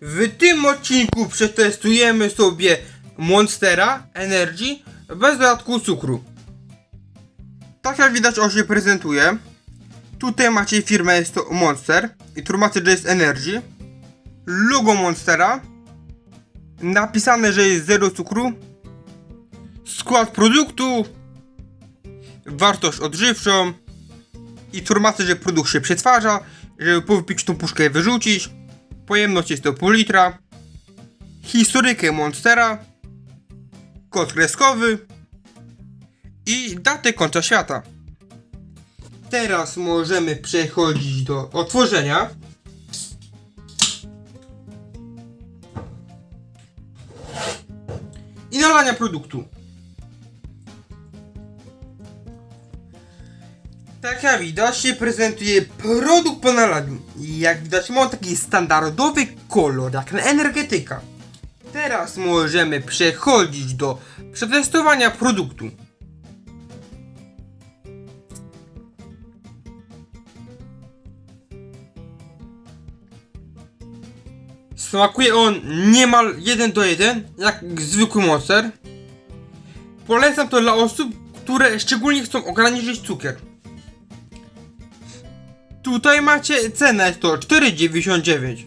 W tym odcinku przetestujemy sobie Monstera Energy bez dodatku cukru. Tak jak widać on się prezentuje. Tutaj macie firmę, jest to Monster. I tu macie, że jest Energy. Logo Monstera. Napisane, że jest zero cukru. Skład produktu. Wartość odżywczą. Informacja, że produkt się przetwarza, żeby po wypiciu tą puszkę wyrzucić. Pojemność jest to pół litra. Historykę Monstera. Kod kreskowy. I datę końca świata. Teraz możemy przechodzić do otworzenia. I nalania produktu. Tak jak widać prezentuje produkt po Jak widać ma taki standardowy kolor, jak na energetyka. Teraz możemy przechodzić do przetestowania produktu. Smakuje on niemal 1 do 1, jak zwykły monster. Polecam to dla osób, które szczególnie chcą ograniczyć cukier. Tutaj macie cenę, to 4,99.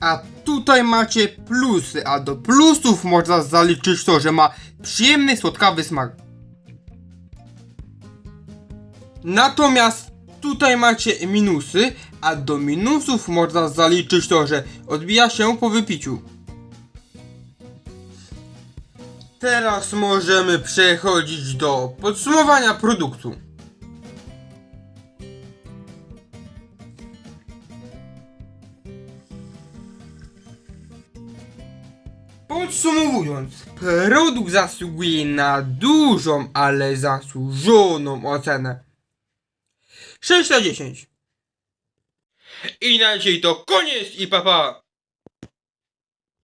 A tutaj macie plusy, a do plusów można zaliczyć to, że ma przyjemny, słodkawy smak. Natomiast tutaj macie minusy, a do minusów można zaliczyć to, że odbija się po wypiciu. Teraz możemy przechodzić do podsumowania produktu. Podsumowując, produkt zasługuje na dużą, ale zasłużoną ocenę. 6 na 10. I to koniec i papa. Pa.